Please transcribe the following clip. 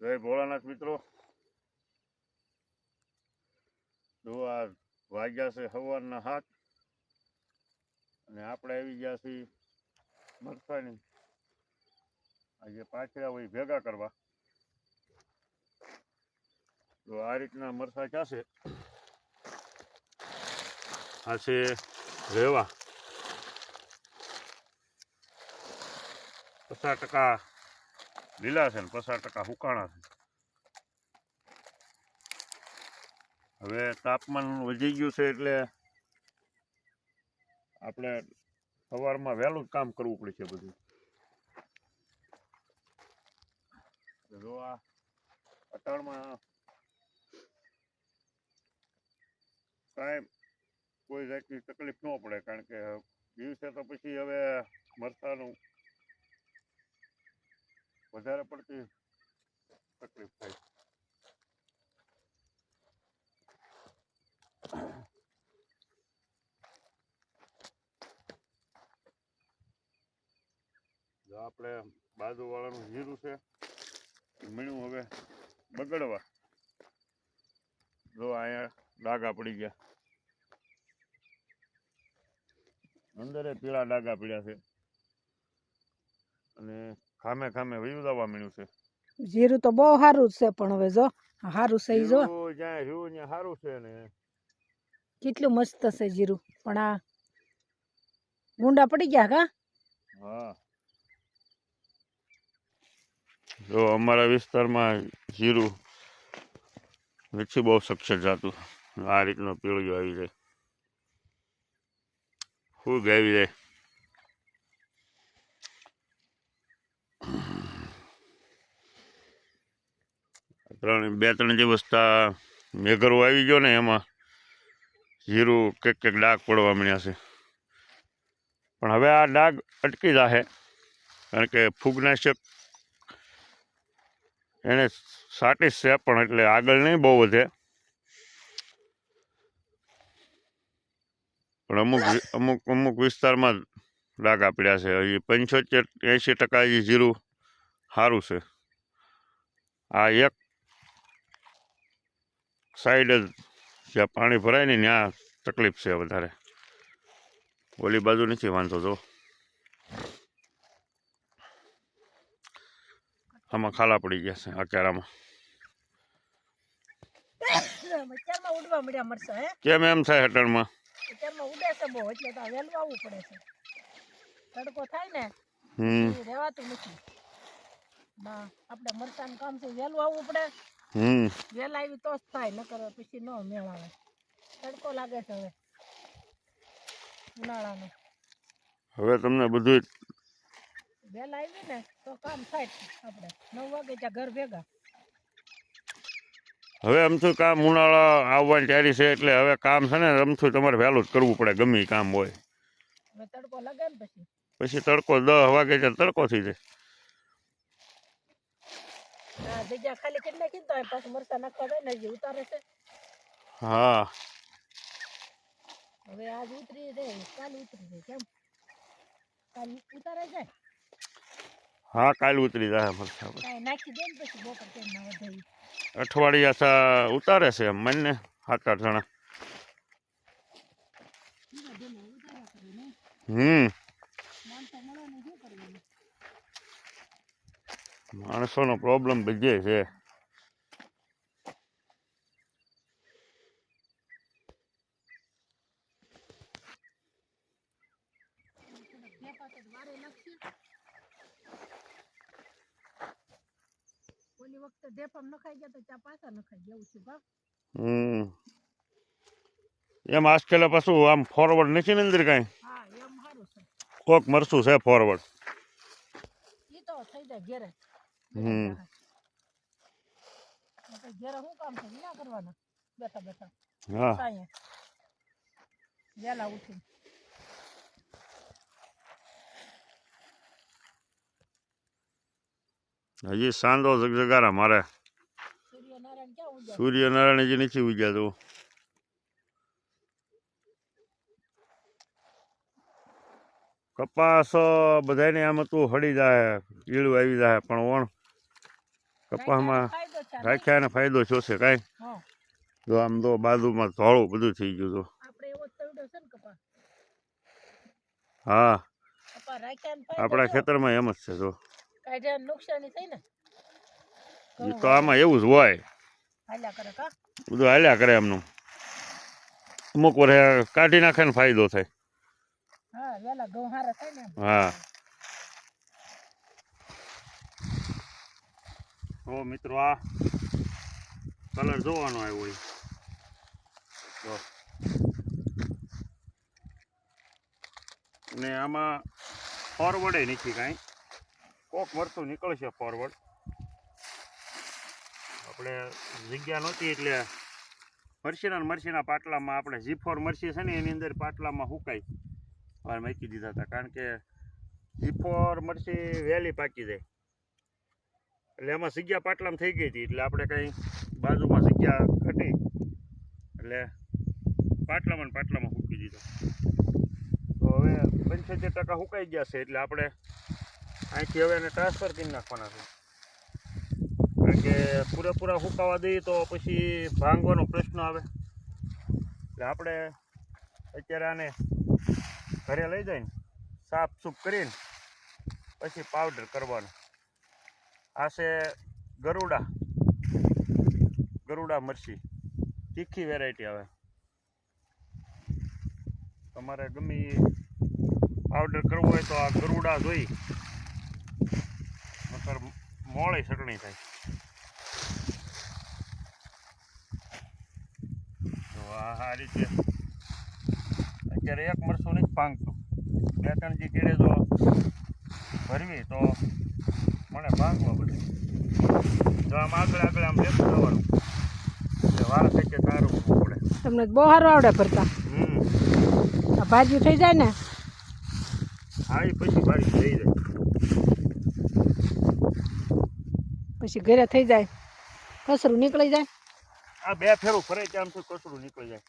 જય ભોળાનાથ મિત્રો. જો આ વાગ્યા છે સવારના હાથ. અને આપણે આવી ગયા છીએ મરસાની આ જે પાછળ હોય ભેગા કરવા. તો આ રીતના મરસા ક્યાં છે? આ છે રેવા. પચાસ ટકા લીલા છે ને પચાસ ટકા હુકાણા છે. હવે તાપમાન વધી ગયું છે એટલે આપણે સવારમાં વહેલું જ કામ કરવું પડશે બધું. જો આ અટાણમાં કાંઈ કોઈ જાતની તકલીફ ન પડે, કારણ કે દિવસે તો પછી હવે મરસાનું વધારે પડતી તકલીફ થાય. આપણે બાજુવાળાનું જીરું છે મીણું હવે બગડવા. જો અહીંયા ડાઘા પડી ગયા. અંદરે પીળા ડાઘા પડ્યા છે. અને ખામે ખામે વયું જવા મળ્યું છે. જીરું તો બહુ સારું છે પણ હવે જો સારું છે ઈ જો. જ્યાં રહ્યું ત્યાં સારું છે ને. કેટલું મસ્ત છે જીરું પણ આ ગુંડા પડી ગયા કા? હા. જો અમારા વિસ્તારમાં જીરું નથી બહુ સક્ષર જાતું. આ રીતનો પીળિયો આવી જાય. ફૂગ આવી જાય. ત્રણ બે ત્રણ દિવસતા મેઘરો આવી ગયો ને એમાં. જીરું કંઈક કંઈક ડાઘ પડવા મળ્યા છે. પણ હવે આ ડાઘ અટકી જશે કારણ કે ફૂગનાશક એને સાટીશ છે પણ એટલે આગળ નહીં બહુ વધે. પણ અમુક અમુક અમુક વિસ્તારમાં ડાઘ આપડ્યા છે. હજી પંચોતેર એંશી ટકા હજી જીરું સારું છે. આ એક સાઈડ જ જ્યાં પાણી ભરાય ને ત્યાં તકલીફ છે વધારે. ઓલી બાજુ નથી વાંધો તો આમાં ખાલા પડી ગયા છે આ કેરામાં કેમ એમ થાય હટણમાં ઉડે છે બહુ એટલે વહેલું આવવું પડે છે. તડકો થાય ને હમ. રહેવાતું નથી. ના આપણે મરચાનું કામ છે વહેલું આવવું પડે. હમ. વહેલા આવી તો જ થાય નકર પછી ન મેળ આવે તડકો લાગે છે હવે ઉનાળાનો. હવે તમને બધું વહેલા આવી ને તો કામ થાય આપણે. નવ વાગે ત્યાં ઘર ભેગા. હવે અમથું કામ ઉનાળા આવવાની તૈયારી છે એટલે હવે કામ છે ને અમથું તમારે વહેલું જ કરવું પડે ગમે કામ હોય. તડકો લાગે ને પછી. પછી તડકો દસ વાગે છે તડકો થઈ જાય. હા. હવે આજ ઉતરી જાય કાલ ઉતરી જાય કેમ? કાલ ઉતારે જાય હા કાલ ઉતરી જાય મરસા નાખી દે ને પછી બપોર કેમ ના વધે અઠવાડિયા સા ઉતારે છે એમ મને સાત આઠ જણા. હમ માણસો મળે ને શું કરવાનું માણસોનો પ્રોબ્લેમ બધે છે બે પાસે વારે નાખી ઓલી વખતે ઢેફામ નખાઈ ગયા તો ત્યાં પાછા નખાઈ ગયા એવું છે બધે હમ એમ આજકાલ પાછું આમ ફોરવર્ડ નથી ને અંદર કઈ હા એમ સારું કોક મરશું છે ફોરવર્ડ તો થઈ જાય ઘેરે હમ. ઘેરે શું કામ છે ના કરવાના. બેઠા બેઠા. હા. ઉઠી હજી સાંધો જગજગારા મારે. સૂર્યનારાયણ હજી નથી ઉગ્યા તો. કપાસ બધાને આમ હતું હળી જાય ઈળું આવી જાય પણ ઓણ કપાસમાં રાખ્યા છે ફાયદો જોશે કાંઈ? જો આમ તો બાજુમાં ધોળું બધું થઈ ગયું તો. છે હા. આપણા છે. ખેતરમાં એમ જ છે જો. તો આમાં એવું જ હોય. બધું હાલ્યા કરે એમનું. અમુક વર્ષે કાઢી નાખે ને ફાયદો થાય. હા વેલા ઘઉં હારા થાય ને એમ. હા તો મિત્રો, આ કલર જોવાનો આવ્યો જો. ને આમાં ફોરવર્ડે નથી કાંઈ. કોક મરતું નીકળશે ફોરવર્ડ આપણે જગ્યા નહોતી એટલે મરસીના મરસીના પાટલામાં આપણે જી ફોર મરસી છે ને, એની અંદર પાટલામાં હુકાય વાર મૂકી દીધા હતા, કારણ કે જીફોર મરસી વહેલી પાકી જાય. એટલે એમાં જગ્યા પાટલામાં થઈ ગઈ હતી, એટલે આપણે કંઈ બાજુમાં જગ્યા ઘટી. એટલે પાટલામાં પાટલામાં સૂકી દીધો. તો હવે પંચોતેર ટકા સુકાઈ ગયા છે, એટલે આપણે અહીંથી હવે એને ટ્રાન્સફર કરી નાખવાના છે. કારણ કે પૂરેપૂરા સુકાવા દઈએ તો પછી ભાંગવાનો પ્રશ્ન આવે. એટલે આપણે અત્યારે આને ઘરે લઈ જઈને સાફ સૂફ કરીને પછી પાવડર કરવાનો. આ છે ગરુડા. ગરુડા મરચી. તીખી વેરાયટી આવે. તમારે ગમે પાવડર કરવો હોય તો આ ગરુડા જોઈ. નકર મોળી ચટણી થાય. તો આ રીતે. અત્યારે એક મરસું નથી ભાંગતું. બે ત્રણ જે કેળે જો ભરવી તો મને ભાંગવા બધે. જો આમ આગળ આગળ આમ લેતું જવાનું એટલે વાર થઈ કે તારું પડે. તમને બહુ સારું આવડે ભરતા હમ. આ ભાજી થઈ જાય ને? હા એ પછી ભાજી થઈ જાય. પછી ઘરે થઈ જાય. કસરું નીકળી જાય? આ બે ફેરું ફરે ત્યાં કચરું નીકળી જાય.